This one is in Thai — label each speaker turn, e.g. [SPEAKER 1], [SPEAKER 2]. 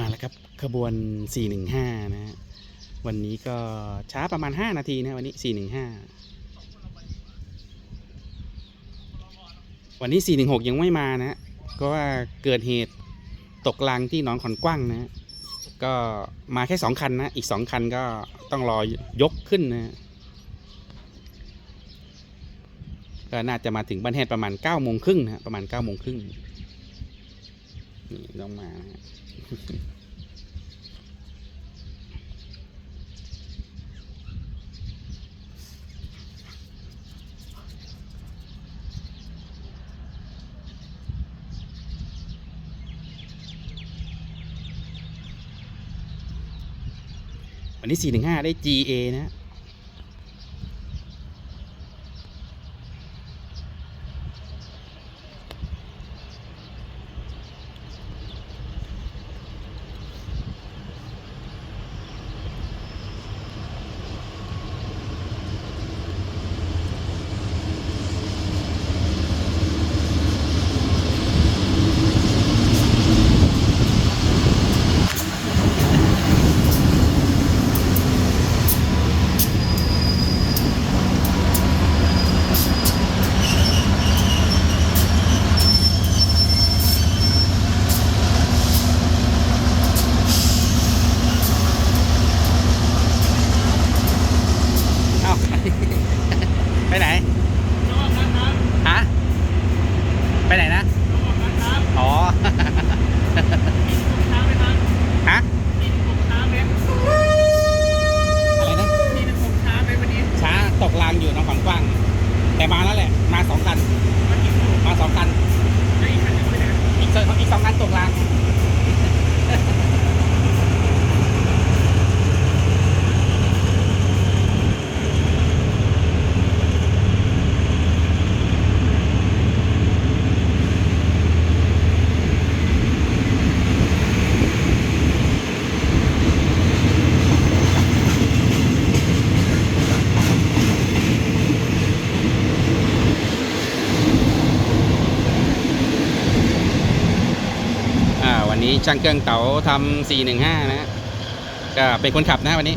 [SPEAKER 1] มาแล้วครับขบวน 415 นะฮะวันนี้ก็ช้าประมาณ 5 นาทีนะวันนี้ 415 วันนี้ 416 ยังไม่มานะฮะก็ว่าเกิดเหตุตกรางที่หนองขอนกว้างนะก็มาแค่ 2 คันนะ อีก 2 คันก็ต้องรอยกขึ้นนะก็น่าจะมาถึงบ้านแฮดประมาณ9โมงครึ่งนะประมาณ9โมงครึ่ง นี่ต้องมานะฮะวันนี้415 ได้ GA นะ เอ้า ไปไหน ฮะ ไปไหนนะ อ๋อฮะอะไรนะช้าตกรางอยู่หน้องขอนกว้าง แต่มาแล้วแหละ มาสองคัน มาสองคัน อีกสองอีกสองคันตกราง อ่า วันนี้ช่างเครื่องเต๋าทำ415นะฮะก็เป็นคนขับนะวันนี้